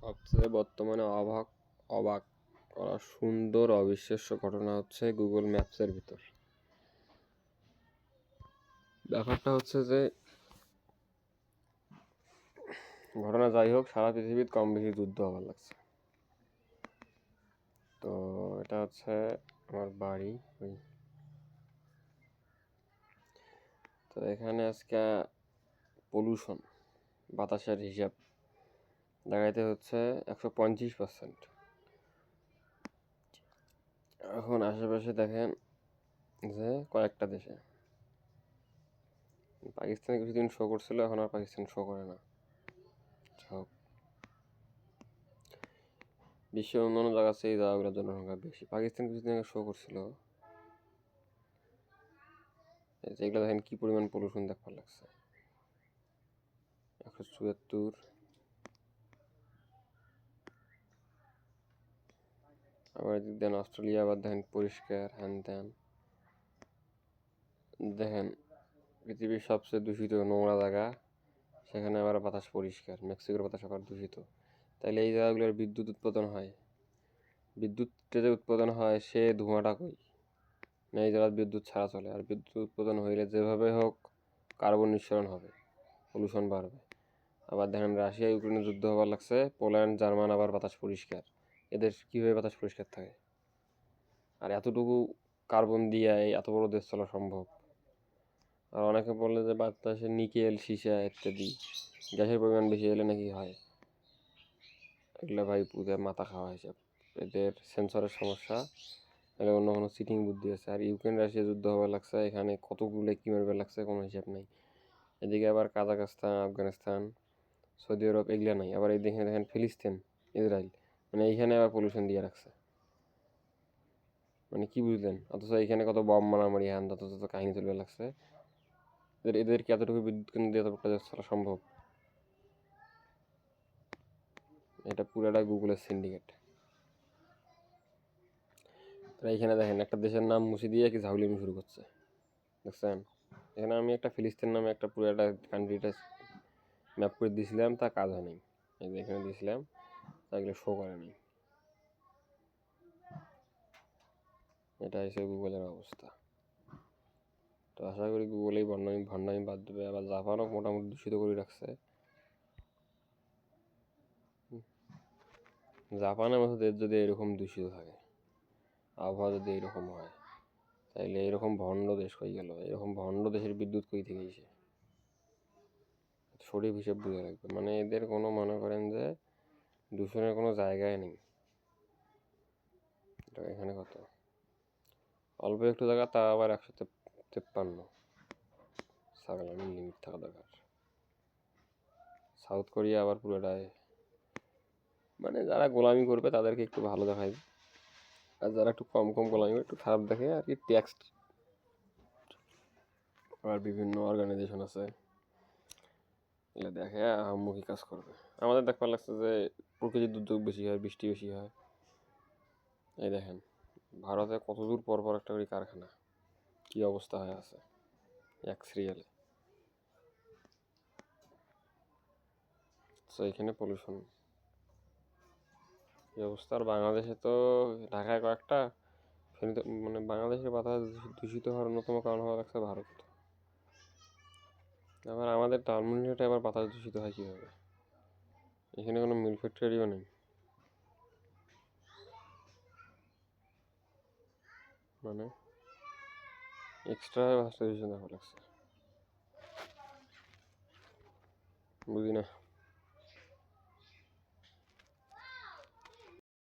সবচেয়ে বর্তমানে অবাক অবাক করা সুন্দর অবিশ্বাস্য ঘটনা হচ্ছে গুগল ম্যাপসের ভিতর। ব্যাপারটা হচ্ছে যে, ঘটনা যাই হোক, সারা পৃথিবীর কম বেশি যুদ্ধ হবার লাগছে। তো এটা হচ্ছে আমার বাড়ি, ওই। তো এখানে আজকে পলিউশন বাতাসের হিসাব। দেখাইতে হচ্ছে একশো পঞ্চাশ পার্সেন্ট এখন আশেপাশে দেখেন যে কয়েকটা দেশে। পাকিস্তানে কিছুদিন শো করছিল, এখন আর পাকিস্তান শো করে না। হোক বিশ্বের অন্যান্য জায়গা এই জায়গাগুলোর জনসংখ্যা বেশি। পাকিস্তান কিছুদিন আগে শো করছিল। যেগুলো দেখেন কি পরিমাণ পলিউশন দেখবার লাগছে। একশো চুয়াত্তর আবার এদিক দেন অস্ট্রেলিয়া আবার দেখেন পরিষ্কার, হ্যান ত্যান। দেখেন, পৃথিবীর সবচেয়ে দূষিত নোংরা জায়গা, সেখানে আবার বাতাস পরিষ্কার, মেক্সিকোর বাতাস আবার দূষিত। তাইলে এই জায়গাগুলোর বিদ্যুৎ উৎপাদন হয়। বিদ্যুৎটা যে উৎপাদন হয়, সে ধোঁয়াটা কই? না, এই জায়গার বিদ্যুৎ ছাড়া চলে। আর বিদ্যুৎ উৎপাদন হইলে যেভাবে হোক, কার্বন নিঃসরণ হবে, পলিউশন বাড়বে। আবার দেখেন, রাশিয়া ইউক্রেনের যুদ্ধ হবার লাগছে, পোল্যান্ড, জার্মান আবার বাতাস পরিষ্কার। এদের কীভাবে বাতাস পরিষ্কার থাকে? আর এতটুকু কার্বন দিয়ে এত বড় দেশ চলা সম্ভব? আর অনেকে বলে যে বাতাসে নিকেল, সীসা ইত্যাদি। গ্যাসের পরিমাণ বেশি হলে নাকি হয়? এগুলো ভাই পুজো মাথা খাওয়া হিসাব। এদের সেন্সরের সমস্যা। এগুলো অন্য কোনো সিটিং বুদ্ধি আছে। আর ইউক্রেন, রাশিয়া যুদ্ধ হবার লাগছে, এখানে কতগুলো কী মারবে লাগছে কোনো হিসাব নেই। এদিকে আবার কাজাকস্তান আফগানিস্তান, সৌদি আরব, এগুলো নাই। আবার এই দেখেন ফিলিস্তিন ইসরায়েল মানে এইখানে আবার পলিউশন দিয়ে রাখছে। মানে কি বুঝলেন? অথচ এইখানে কত বম মারামারি, হ্যান তত তত কাহিনী তুলবে লাগছে এদের এদেরকে এতটুকু বিদ্যুৎ কেন্দ্র দিয়ে এতটা চলা সম্ভব? এটা পুরাটা গুগলের সিন্ডিকেট তারা এখানে দেখেন, একটা দেশের নাম মুছে দিয়ে কি ঝাউলিমি শুরু করছে। দেখছেন? এখানে আমি একটা ফিলিস্তিন নামে একটা পুরো একটা কান্ট্রিটা ম্যাপ করে দিয়েছিলাম, তা কাজ হয়নি। এই যে এখানে দিয়েছিলাম। এগুলো শো করেনি। এটা হচ্ছে গুগলের অবস্থা। তো আশা করি গুগলেই ভণ্ডামি ভণ্ডামি বাদ দেবে। আবার জাপানও মোটামুটি দূষিত করে রাখছে। জাপানের মতো দেশ যদি এরকম দূষিত থাকে, আবহাওয়া যদি এরকম হয়, তাইলে এরকম ভণ্ড দেশ হয়ে গেল? এরকম ভণ্ড দেশের বিদ্যুৎ কই থেকে এসে? সঠিক হিসেব বুঝে রাখবে। মানে এদের কোনো মনে করেন যে দূষণের কোনো জায়গায় নেই। এখানে কত? অল্প একটু জায়গা তা আবার একশো তেপ্পান্ন। লিমিট থাকা দরকার। সাউথ কোরিয়া আবার পুরোটাই মানে যারা গোলামি করবে, তাদেরকে একটু ভালো দেখায় আর যারা একটু কম কম গোলামি করবে একটু খারাপ দেখে, আর কি ট্যাক্স আবার বিভিন্ন অর্গানাইজেশন আছে। এগুলো দেখে আহাম্মুখী কাজ করবে। আমাদের দেখবার লাগছে যে প্রকৃতির দুর্যোগ বেশি হয়, বৃষ্টি বেশি হয়। এই দেখেন, ভারতে কত দূর পর পর একটা করে কারখানা, কী অবস্থা হয়ে আছে এক সিরিয়ালে তো এখানে পলিউশন এই অবস্থা, আর বাংলাদেশে তো ঢাকায় কয়েকটা মানে বাংলাদেশের বাতাস দূষিত হওয়ার অন্যতম কারণ হওয়া লাগছে ভারত। আবার আমাদের টার্মিনেটে আবার বাতাস দূষিত হয় কীভাবে? এখানে কোনো মিল ফ্যাক্টরিও নেই। মানে এক্সট্রা দূষিত দেখা লাগছে। বুঝি না